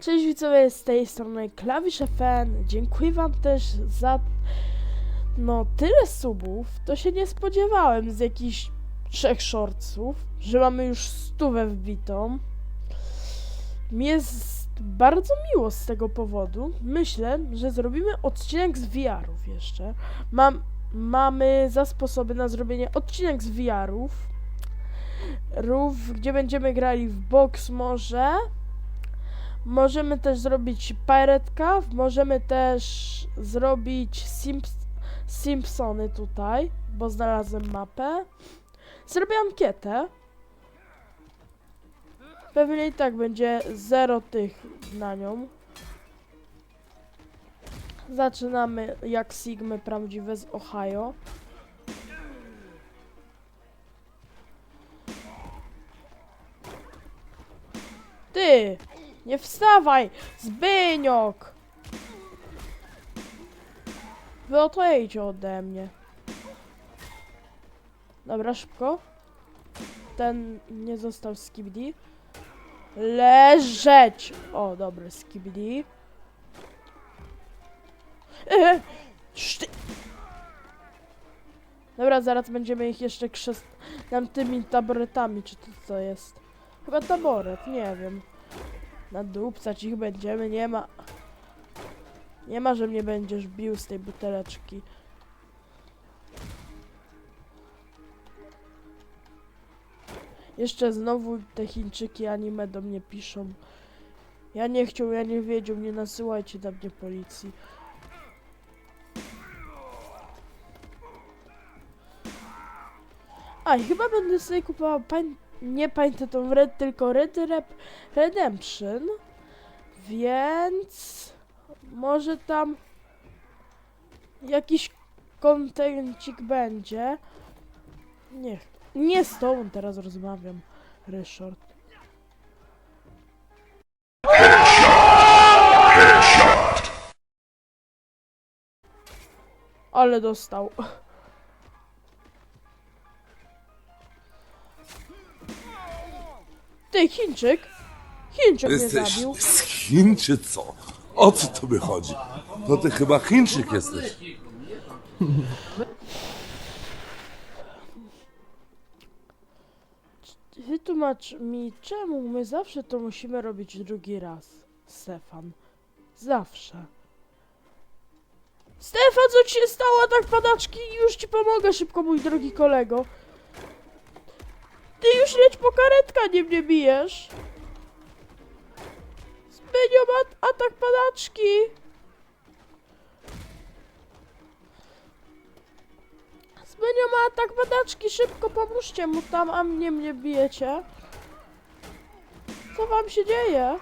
Cześć widzowie, z tej strony Klawisz FN. Dziękuję wam też za no tyle subów. To się nie spodziewałem z jakichś trzech shortsów, że mamy już stówę wbitą. Mi jest bardzo miło z tego powodu. Myślę, że zrobimy odcinek z VR-ów jeszcze. Mam, mamy za sposoby na zrobienie odcinek z VR-ów. Rów, gdzie będziemy grali w box może. Możemy też zrobić Pirate Cave, możemy też zrobić Simps Simpsony tutaj, bo znalazłem mapę. Zrobię ankietę. Pewnie i tak będzie zero tych na nią. Zaczynamy jak Sigmy prawdziwe z Ohio. Ty! Nie wstawaj! Zbyniok! Wy odejdźcie ode mnie. Dobra, szybko. Ten nie został skibidi. Leżeć! O, dobry skibidi. Eee, szty- Dobra, zaraz będziemy ich jeszcze krzest... Nam tymi taboretami, czy to co jest? Chyba taboret, nie wiem. Nadupcać ich będziemy, nie ma... Nie ma, że mnie będziesz bił z tej buteleczki. Jeszcze znowu te Chińczyki anime do mnie piszą. Ja nie chciał, ja nie wiedział, nie nasyłajcie do mnie policji. A, chyba będę sobie kupowała pań... nie Painted Red, tylko Red Rep Redemption. Więc... Może tam... Jakiś kontencik będzie. Nie, nie z tobą teraz rozmawiam, Ryszard. Ale dostał. Ty, Chińczyk! Chińczyk mnie Jesteś zabił. z Chin czy co? O co tobie chodzi? No ty chyba Chińczyk jesteś. Wytłumacz mi, czemu my zawsze to musimy robić drugi raz, Stefan. Zawsze. Stefan, co ci się stało? Tak padaczki, już ci pomogę szybko, mój drogi kolego. Ty już leć po karetkę, nie mnie bijesz. Zbynią at atak padaczki. Zbynią atak padaczki, szybko pomóżcie mu tam, a mnie mnie bijecie. Co wam się dzieje?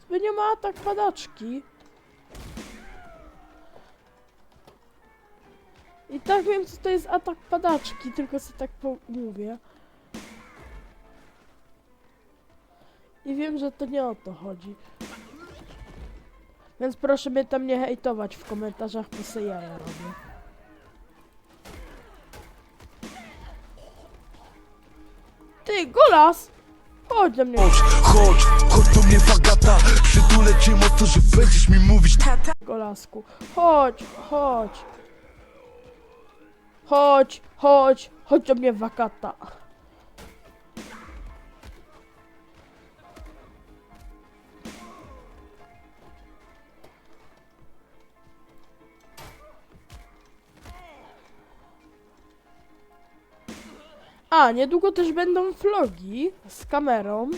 Zbynią atak padaczki. I tak wiem, co to jest atak padaczki, tylko sobie tak mówię. I wiem, że to nie o to chodzi. Więc proszę mnie tam nie hejtować w komentarzach, bo se jaja robię. Ty, Golas! Chodź do mnie. Chodź, chodź, chodź do mnie wagata Przytulę cię mocno, że będziesz mi mówić Golasku. Chodź, chodź. Chodź, chodź, chodź do mnie wakata. A, niedługo też będą vlogi z kamerą.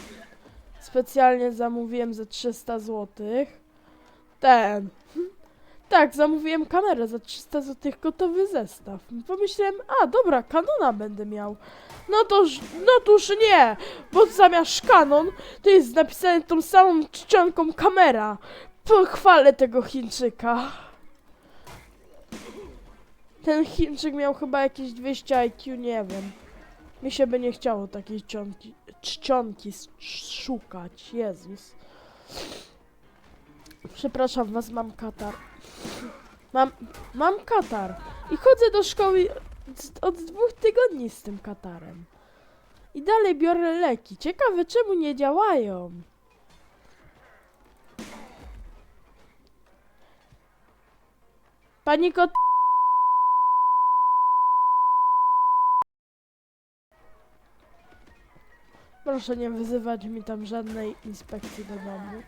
Specjalnie zamówiłem za 300 złotych. Ten. Tak, zamówiłem kamerę za 300 zł, gotowy zestaw. Pomyślałem, a dobra, kanona będę miał. No toż, no toż nie, bo zamiast kanon to jest napisane tą samą czcionką kamera. Pochwalę tego Chińczyka. Ten Chińczyk miał chyba jakieś 200 IQ, nie wiem. Mi się by nie chciało takiej czcionki, czcionki szukać, Jezus. Przepraszam was, mam katar. Mam, mam katar. I chodzę do szkoły od dwóch tygodni z tym katarem. I dalej biorę leki. Ciekawe czemu nie działają. Pani kot... Proszę nie wyzywać mi tam żadnej inspekcji do domu.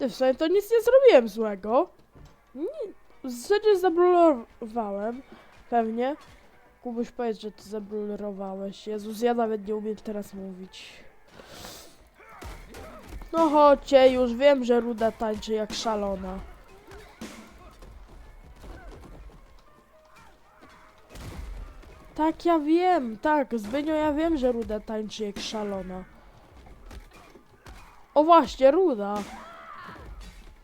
Ty w sumie to nic nie zrobiłem złego. Nie, zasadzie zablurowałem. Pewnie. Kubuś powiedz, że ty zablurowałeś. Jezus, ja nawet nie umiem teraz mówić. No chodźcie, już wiem, że Ruda tańczy jak szalona. Tak, ja wiem, tak, Zbynio, ja wiem, że Ruda tańczy jak szalona. O właśnie, Ruda.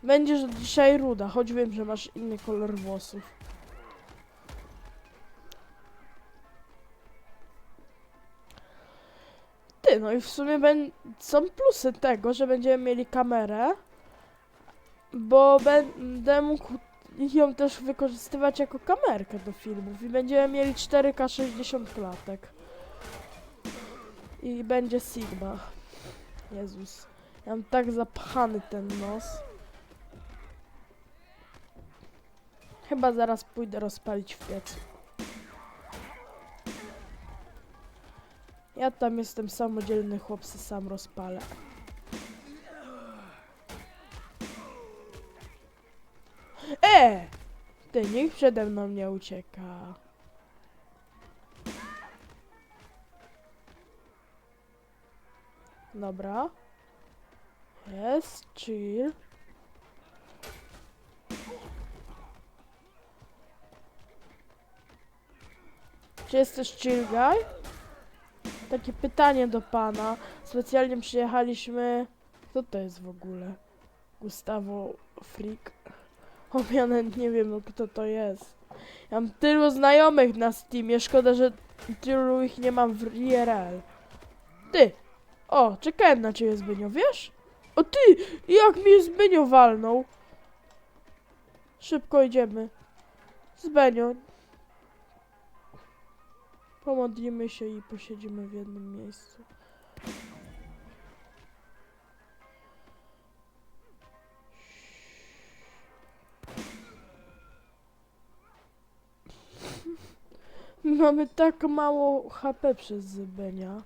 Będziesz dzisiaj Ruda, choć wiem, że masz inny kolor włosów. Ty, no i w sumie ben- są plusy tego, że będziemy mieli kamerę, bo będę mógł ją też wykorzystywać jako kamerkę do filmów i będziemy mieli 4K 60 klatek. I będzie Sigma. Jezus. Ja mam tak zapchany ten nos. Chyba zaraz pójdę rozpalić w piecu. Ja tam jestem samodzielny chłopcy, sam rozpalę. E! Ty, nikt przede mną nie ucieka. Dobra. Jest, chill. Czy jesteś chill guy? Takie pytanie do pana. Specjalnie przyjechaliśmy. Kto to jest w ogóle? Gustavo Freak. O, ja nie wiem, no, kto to jest. Ja mam tylu znajomych na Steamie. Szkoda, że tylu ich nie mam w IRL. Ty! O, czekałem na ciebie, Zbynio, wiesz? O ty! Jak mnie Zbynio walnął! Szybko idziemy. Zbenio. Pomodlimy się i posiedzimy w jednym miejscu. Mamy tak mało HP przez Zybenia.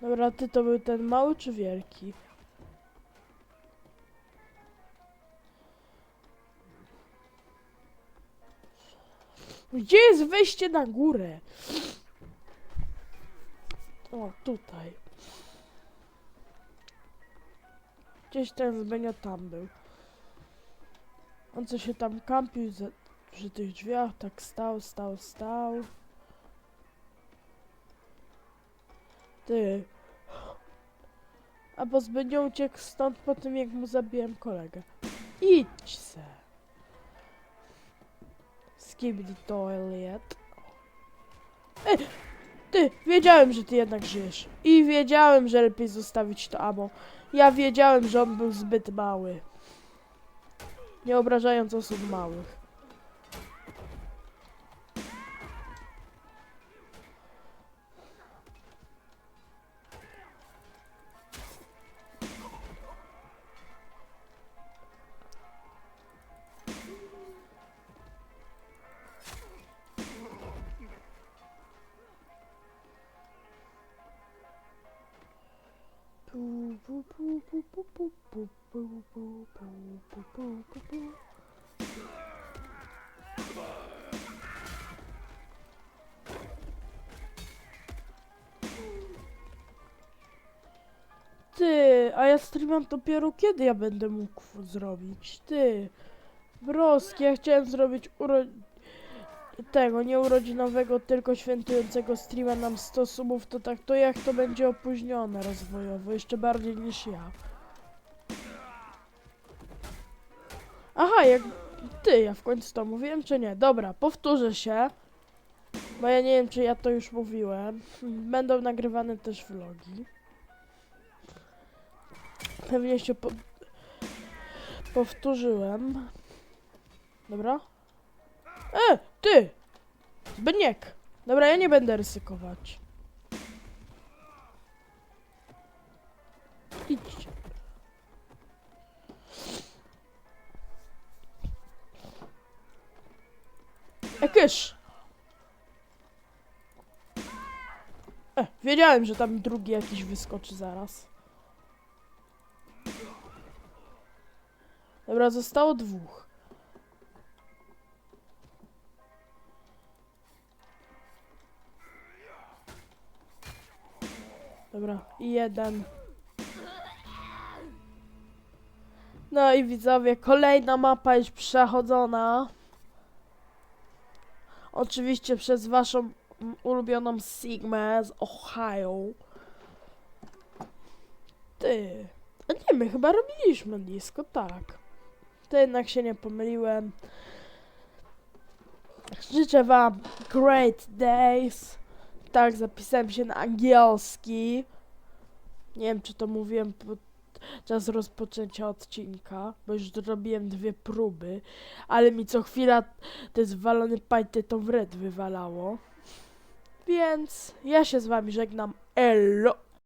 Dobra, ty to był ten mały czy wielki? Gdzie jest wejście na górę? O, tutaj. Gdzieś ten Zbenio tam był. On co się tam kampił za, przy tych drzwiach, tak stał, stał, stał. Ty. A bo Zbenio uciekł stąd po tym, jak mu zabiłem kolegę. Idź se. Skibidi toilet. Ej, ty, wiedziałem, że ty jednak żyjesz. I wiedziałem, że lepiej zostawić to amo. Ja wiedziałem, że on był zbyt mały. Nie obrażając osób małych. A ja streamam dopiero kiedy ja będę mógł zrobić? Ty, broski, ja chciałem zrobić uro... tego, nie urodzinowego, tylko świętującego streama nam 100 subów, to tak, to jak to będzie opóźnione rozwojowo, jeszcze bardziej niż ja. Aha, jak... Ty, ja w końcu to mówiłem, czy nie? Dobra, powtórzę się. Bo ja nie wiem, czy ja to już mówiłem. Będą nagrywane też vlogi. Pewnie się po... powtórzyłem. Dobra? E, ty! Zbyniek! Dobra, ja nie będę ryzykować. Idźcie. Jakiś. E, wiedziałem, że tam drugi jakiś wyskoczy zaraz. Dobra, zostało dwóch. Dobra, i jeden. No i widzowie, kolejna mapa już przechodzona. Oczywiście przez waszą ulubioną Sigmę z Ohio. Ty. A nie, my chyba robiliśmy disco, tak. To jednak się nie pomyliłem. Życzę wam great days. Tak, zapisałem się na angielski. Nie wiem, czy to mówiłem podczas rozpoczęcia odcinka, bo już zrobiłem dwie próby, ale mi co chwila te zwalone pajty to w red wywalało. Więc ja się z wami żegnam. Elo!